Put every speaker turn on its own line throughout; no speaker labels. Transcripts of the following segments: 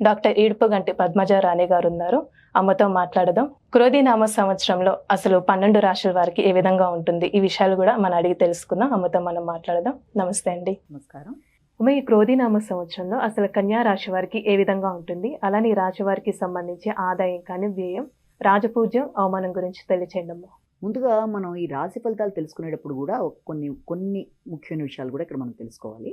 Doctor Edupuganti Padmaja రాణి గారు ఉన్నారు అమ్మతో మాట్లాడదాం. క్రోధినామ సంవత్సరంలో అసలు పన్నెండు రాశుల వారికి ఏ విధంగా ఉంటుంది? ఈ విషయాలు కూడా మనం అడిగి తెలుసుకుందాం. అమ్మతో మనం మాట్లాడదాం. నమస్తే అండి.
నమస్కారం.
అమ్మ ఈ క్రోధినామ సంవత్సరంలో అసలు కన్యా రాశి వారికి ఏ విధంగా ఉంటుంది? అలానే రాశి వారికి సంబంధించి ఆదాయం కానీ వ్యయం రాజపూజ్యం అవమానం గురించి తెలియచేయండి అమ్మ
ముందుగా మనం ఈ రాశి ఫలితాలు తెలుసుకునేటప్పుడు కూడా కొన్ని కొన్ని ముఖ్యమైన విషయాలు కూడా ఇక్కడ మనం తెలుసుకోవాలి.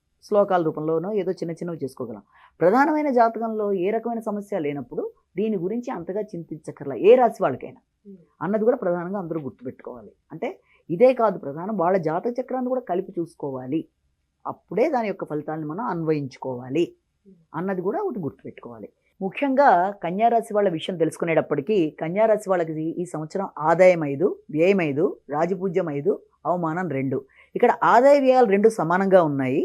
శ్లోకాల రూపంలోనో ఏదో చిన్న చిన్నవి చేసుకోగలం. ప్రధానమైన జాతకంలో ఏ రకమైన సమస్య లేనప్పుడు దీని గురించి అంతగా చింతించక్కర్లా ఏ రాశి వాళ్ళకైనా. అన్నది కూడా ప్రధానంగా అందరూ గుర్తుపెట్టుకోవాలి. అంటే ఇదే కాదు ప్రధానం వాళ్ళ జాతక చక్రాన్ని కూడా కలిపి చూసుకోవాలి. అప్పుడే దాని యొక్క ఫలితాలను మనం అన్వయించుకోవాలి అన్నది కూడా ఒకటి గుర్తుపెట్టుకోవాలి. ముఖ్యంగా కన్యారాశి వాళ్ళ విషయం తెలుసుకునేటప్పటికీ కన్యారాశి వాళ్ళకి ఈ సంవత్సరం ఆదాయం ఐదు వ్యయం ఐదు రాజపూజ్యం ఐదు అవమానం రెండు. ఇక్కడ ఆదాయ వ్యయాలు రెండు సమానంగా ఉన్నాయి.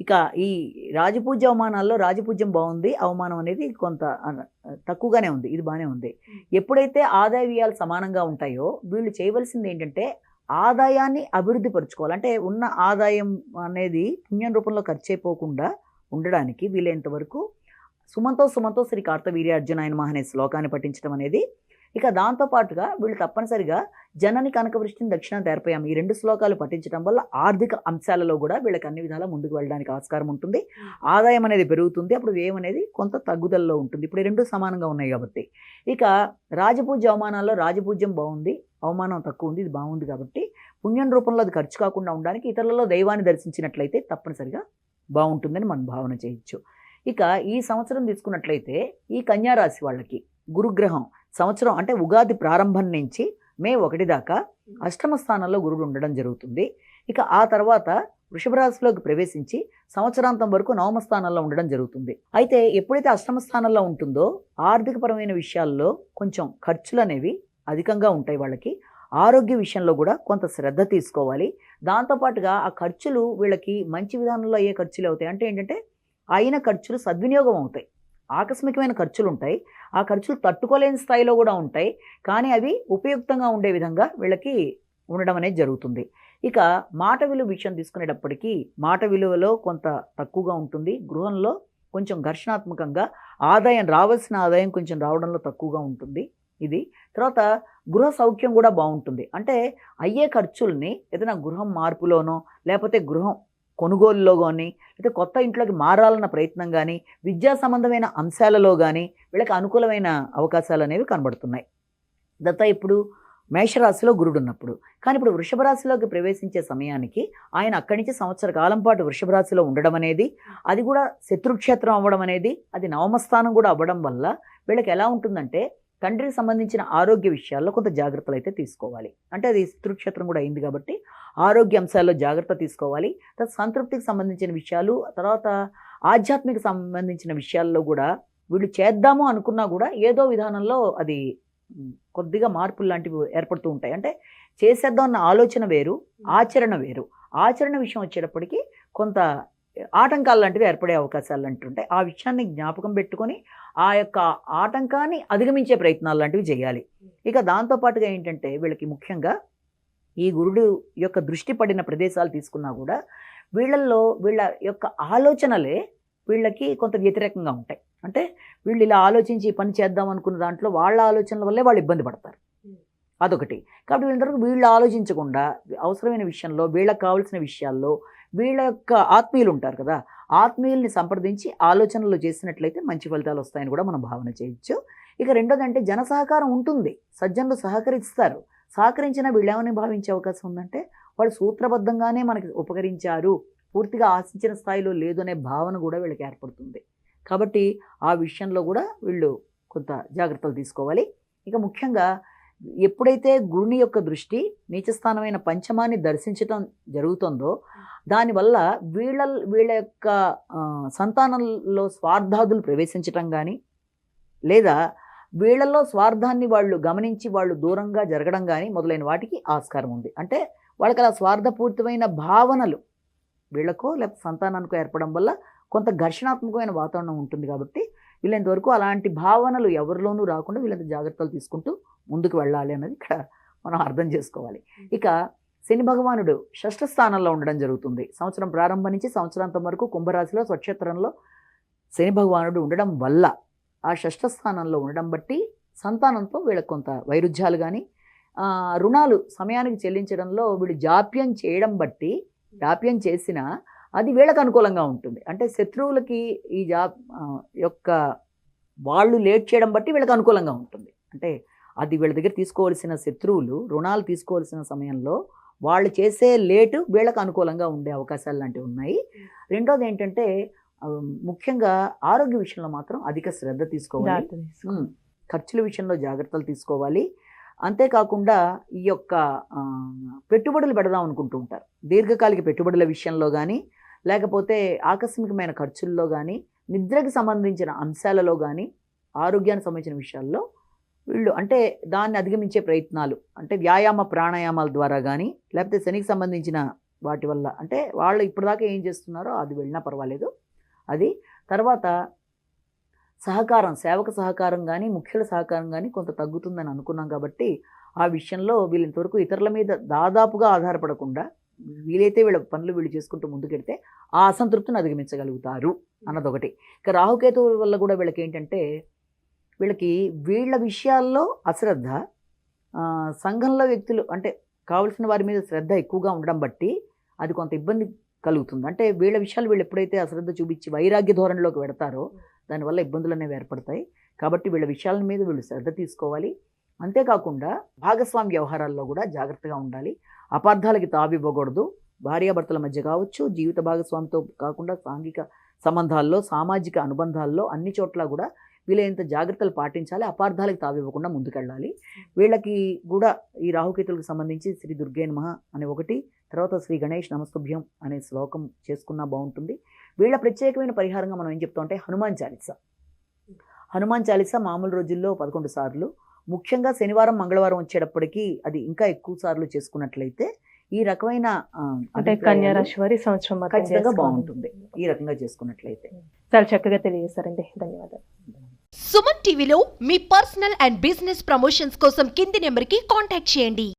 ఇక ఈ రాజపూజ్య అవమానాల్లో రాజపూజ్యం బాగుంది అవమానం అనేది కొంత తక్కువగానే ఉంది ఇది బాగానే ఉంది. ఎప్పుడైతే ఆదాయ వ్యయాలు సమానంగా ఉంటాయో వీళ్ళు చేయవలసింది ఏంటంటే ఆదాయాన్ని అభివృద్ధి పరుచుకోవాలి. అంటే ఉన్న ఆదాయం అనేది పుణ్యం రూపంలో ఖర్చు అయిపోకుండా ఉండడానికి వీలైనంత వరకు సుమంతో సుమంతో శ్రీ కార్తవీర్యార్జునాయన మహనే శ్లోకాన్ని పఠించడం అనేది ఇక దాంతోపాటుగా వీళ్ళు తప్పనిసరిగా జనని కనకవృష్టిని దక్షిణ తెరపయాం ఈ రెండు శ్లోకాలు పఠించడం వల్ల ఆర్థిక అంశాలలో కూడా వీళ్ళకి అన్ని విధాలా ముందుకు వెళ్ళడానికి ఆస్కారం ఉంటుంది. ఆదాయం అనేది పెరుగుతుంది. అప్పుడు వ్యయం అనేది కొంత తగ్గుదలలో ఉంటుంది. ఇప్పుడు ఈ రెండు సమానంగా ఉన్నాయి కాబట్టి. ఇక రాజపూజ్య అవమానాల్లో రాజపూజ్యం బాగుంది అవమానం తక్కువ ఉంది ఇది బాగుంది కాబట్టి పుణ్యం రూపంలో అది ఖర్చు కాకుండా ఉండడానికి ఇతరులలో దైవాన్ని దర్శించినట్లయితే తప్పనిసరిగా బాగుంటుందని మనం భావన చేయొచ్చు. ఇక ఈ సంవత్సరం తీసుకున్నట్లయితే ఈ కన్యా రాశి వాళ్ళకి గురుగ్రహం. సంవత్సరం అంటే ఉగాది ప్రారంభం నుంచి మే ఒకటి దాకా అష్టమ స్థానంలో గురుడు ఉండడం జరుగుతుంది. ఇక ఆ తర్వాత వృషభ రాశిలోకి ప్రవేశించి సంవత్సరాంతం వరకు నవమ స్థానంలో ఉండడం జరుగుతుంది. అయితే ఎప్పుడైతే అష్టమ స్థానంలో ఉంటుందో ఆర్థికపరమైన విషయాల్లో కొంచెం ఖర్చులు అనేవి అధికంగా ఉంటాయి వాళ్ళకి. ఆరోగ్య విషయంలో కూడా కొంత శ్రద్ధ తీసుకోవాలి. దాంతోపాటుగా ఆ ఖర్చులు వీళ్ళకి మంచి విధానంలో అయ్యే ఖర్చులు అవుతాయి. అంటే ఏంటంటే అయిన ఖర్చులు సద్వినియోగం అవుతాయి. ఆకస్మికమైన ఖర్చులు ఉంటాయి ఆ ఖర్చులు తట్టుకోలేని స్థాయిలో కూడా ఉంటాయి. కానీ అవి ఉపయుక్తంగా ఉండే విధంగా వీళ్ళకి ఉండడం అనేది జరుగుతుంది. ఇక మాట విలువ విషయం తీసుకునేటప్పటికీ మాట విలువలో కొంత తక్కువగా ఉంటుంది. గృహంలో కొంచెం ఘర్షణాత్మకంగా ఆదాయం రావాల్సిన ఆదాయం కొంచెం రావడంలో తక్కువగా ఉంటుంది ఇది. తర్వాత గృహ సౌఖ్యం కూడా బాగుంటుంది. అంటే అయ్యే ఖర్చుల్ని ఏదైనా గృహం మార్పులోనో లేకపోతే గృహం కొనుగోలులో కానీ లేదా కొత్త ఇంట్లోకి మారాలన్న ప్రయత్నం కానీ విద్యా సంబంధమైన అంశాలలో కానీ వీళ్ళకి అనుకూలమైన అవకాశాలు అనేవి కనబడుతున్నాయి. దత్త ఇప్పుడు మేషరాశిలో గురుడు ఉన్నప్పుడు కానీ ఇప్పుడు వృషభరాశిలోకి ప్రవేశించే సమయానికి ఆయన అక్కడి నుంచి సంవత్సర కాలం పాటు వృషభరాశిలో ఉండడం అనేది అది కూడా శత్రుక్షేత్రం అవ్వడం అనేది అది నవమస్థానం కూడా అవ్వడం వల్ల వీళ్ళకి ఎలా ఉంటుందంటే తండ్రికి సంబంధించిన ఆరోగ్య విషయాల్లో కొంత జాగ్రత్తలు అయితే తీసుకోవాలి. అంటే అది శత్రుక్షేత్రం కూడా అయింది కాబట్టి ఆరోగ్య అంశాల్లో జాగ్రత్త తీసుకోవాలి. తర్వాత సంతృప్తికి సంబంధించిన విషయాలు తర్వాత ఆధ్యాత్మిక సంబంధించిన విషయాల్లో కూడా వీళ్ళు చేద్దాము అనుకున్నా కూడా ఏదో విధానంలో అది కొద్దిగా మార్పులు లాంటివి ఏర్పడుతూ ఉంటాయి. అంటే చేసేద్దాం అన్న ఆలోచన వేరు ఆచరణ వేరు. ఆచరణ విషయం వచ్చేటప్పటికి కొంత ఆటంకాలు లాంటివి ఏర్పడే అవకాశాలు లాంటివి ఉంటాయి ఆ విషయాన్ని జ్ఞాపకం పెట్టుకొని ఆ యొక్క ఆటంకాన్ని అధిగమించే ప్రయత్నాలు లాంటివి చేయాలి. ఇక దాంతోపాటుగా ఏంటంటే వీళ్ళకి ముఖ్యంగా ఈ గురుడు యొక్క దృష్టి పడిన ప్రదేశాలు తీసుకున్నా కూడా వీళ్ళల్లో వీళ్ళ యొక్క ఆలోచనలే వీళ్ళకి కొంత వ్యతిరేకంగా ఉంటాయి. అంటే వీళ్ళు ఇలా ఆలోచించి పని చేద్దాం అనుకున్న దాంట్లో వాళ్ళ ఆలోచనల వల్లే వాళ్ళు ఇబ్బంది పడతారు. అదొకటి. కాబట్టి వీళ్ళందరూ వీళ్ళు ఆలోచించకుండా అవసరమైన విషయంలో వీళ్ళకి కావాల్సిన విషయాల్లో వీళ్ళ యొక్క ఆత్మీయులు ఉంటారు కదా ఆత్మీయుల్ని సంప్రదించి ఆలోచనలు చేసినట్లయితే మంచి ఫలితాలు వస్తాయని కూడా మనం భావన చేయొచ్చు. ఇక రెండోదంటే జన సహకారం ఉంటుంది. సజ్జనులు సహకరిస్తారు. సహకరించిన వీళ్ళు ఏమని భావించే అవకాశం ఉందంటే వాళ్ళు సూత్రబద్ధంగానే మనకి ఉపకరించారు పూర్తిగా ఆశించిన స్థాయిలో లేదు అనే భావన కూడా వీళ్ళకి ఏర్పడుతుంది. కాబట్టి ఆ విషయంలో కూడా వీళ్ళు కొంత జాగ్రత్తలు తీసుకోవాలి. ఇక ముఖ్యంగా ఎప్పుడైతే గురుని యొక్క దృష్టి నీచస్థానమైన పంచమాన్ని దర్శించటం జరుగుతుందో దానివల్ల వీళ్ళ వీళ్ళ యొక్క సంతానంలో స్వార్థాదులు ప్రవేశించటం కానీ లేదా వీళ్ళల్లో స్వార్థాన్ని వాళ్ళు గమనించి వాళ్ళు దూరంగా జరగడం కానీ మొదలైన వాటికి ఆస్కారం ఉంది. అంటే వాళ్ళకి అలా స్వార్థపూరితమైన భావనలు వీళ్ళకో లేకపోతే సంతానానికో ఏర్పడడం వల్ల కొంత ఘర్షణాత్మకమైన వాతావరణం ఉంటుంది కాబట్టి వీళ్ళంతవరకు అలాంటి భావనలు ఎవరిలోనూ రాకుండా వీళ్ళంత జాగ్రత్తలు తీసుకుంటూ ముందుకు వెళ్ళాలి అన్నది ఇక్కడ మనం అర్థం చేసుకోవాలి. ఇక శని భగవానుడు షష్ఠ స్థానంలో ఉండడం జరుగుతుంది. సంవత్సరం ప్రారంభం నుంచి సంవత్సరాంతం వరకు కుంభరాశిలో స్వక్షేత్రంలో శని భగవానుడు ఉండడం వల్ల ఆ షష్ఠ స్థానంలో ఉండడం బట్టి సంతానంతో వీళ్ళకి కొంత వైరుధ్యాలు కానీ రుణాలు సమయానికి చెల్లించడంలో వీళ్ళు జాప్యం చేయడం బట్టి జాప్యం చేసినా అది వీళ్ళకి అనుకూలంగా ఉంటుంది. అంటే శత్రువులకి ఈ జా యొక్క వాళ్ళు లేట్ చేయడం బట్టి వీళ్ళకి అనుకూలంగా ఉంటుంది. అంటే అది వీళ్ళ దగ్గర తీసుకోవాల్సిన శత్రువులు రుణాలు తీసుకోవాల్సిన సమయంలో వాళ్ళు చేసే లేటు వీళ్ళకి అనుకూలంగా ఉండే అవకాశాలు లాంటివి ఉన్నాయి. రెండోది ఏంటంటే ముఖ్యంగా ఆరోగ్య విషయంలో మాత్రం అధిక శ్రద్ధ తీసుకోవాలి. ఖర్చుల విషయంలో జాగ్రత్తలు తీసుకోవాలి. అంతేకాకుండా ఈ యొక్క పెట్టుబడులు పెడదాం అనుకుంటూ ఉంటారు. దీర్ఘకాలిక పెట్టుబడుల విషయంలో కానీ లేకపోతే ఆకస్మికమైన ఖర్చుల్లో కానీ నిద్రకి సంబంధించిన అంశాలలో కానీ ఆరోగ్యానికి సంబంధించిన విషయాల్లో వీళ్ళు అంటే దాన్ని అధిగమించే ప్రయత్నాలు అంటే వ్యాయామ ప్రాణాయామాల ద్వారా కానీ లేకపోతే శనికి సంబంధించిన వాటి వల్ల అంటే వాళ్ళు ఇప్పటిదాకా ఏం చేస్తున్నారో అది వెళ్ళినా పర్వాలేదు. అది తర్వాత సహకారం సేవక సహకారం కానీ ముఖ్యుల సహకారం కానీ కొంత తగ్గుతుందని అనుకున్నాం కాబట్టి ఆ విషయంలో వీళ్ళంతవరకు ఇతరుల మీద దాదాపుగా ఆధారపడకుండా వీలైతే వీళ్ళ పనులు వీళ్ళు చేసుకుంటూ ముందుకెడితే ఆ అసంతృప్తిని అధిగమించగలుగుతారు అన్నదొకటి. ఇక రాహుకేతువుల వల్ల కూడా వీళ్ళకి ఏంటంటే వీళ్ళకి వీళ్ళ విషయాల్లో అశ్రద్ధ సంఘంలో వ్యక్తులు అంటే కావలసిన వారి మీద శ్రద్ధ ఎక్కువగా ఉండడం బట్టి అది కొంత ఇబ్బంది కలుగుతుంది. అంటే వీళ్ళ విషయాలు వీళ్ళు ఎప్పుడైతే అశ్రద్ధ చూపించి వైరాగ్య ధోరణిలోకి పెడతారో దానివల్ల ఇబ్బందులు అనేవి ఏర్పడతాయి. కాబట్టి వీళ్ళ విషయాల మీద వీళ్ళు శ్రద్ధ తీసుకోవాలి. అంతేకాకుండా భాగస్వామి వ్యవహారాల్లో కూడా జాగ్రత్తగా ఉండాలి. అపార్థాలకి తావివ్వకూడదు భార్యాభర్తల మధ్య కావచ్చు జీవిత భాగస్వామితో కాకుండా సాంఘిక సంబంధాల్లో సామాజిక అనుబంధాల్లో అన్ని చోట్ల కూడా వీలైనంత జాగ్రత్తలు పాటించాలి. అపార్థాలకు తావివ్వకుండా ముందుకెళ్ళాలి. వీళ్ళకి కూడా ఈ రాహుకేతులకు సంబంధించి శ్రీ దుర్గే నమః అనే ఒకటి తర్వాత శ్రీ గణేష్ నమస్తుభ్యం అనే శ్లోకం చేసుకున్నా బాగుంటుంది. వీళ్ళ ప్రత్యేకమైన పరిహారంగా మనం ఏం చెప్తాం అంటే హనుమాన్ చాలీస. హనుమాన్ చాలీస మామూలు రోజుల్లో పదకొండు సార్లు ముఖ్యంగా శనివారం మంగళవారం వచ్చేటప్పటికి అది ఇంకా ఎక్కువ సార్లు చేసుకున్నట్లయితే ఈ రకమైన
అంటే
అభిప్రాయాలు
కన్యా రాశి వారి సంవత్సరం
ఖచ్చితంగా. బాగుంటుంది. ఈ రకంగా చేసుకున్నట్లయితే.
చాలా చక్కగా తెలియజేశారండి. ధన్యవాదాలు.
సుమన్ టీవీలో మీ పర్సనల్ అండ్ బిజినెస్ ప్రమోషన్స్ కోసం కింది నెంబర్కి కాంటాక్ట్ చేయండి.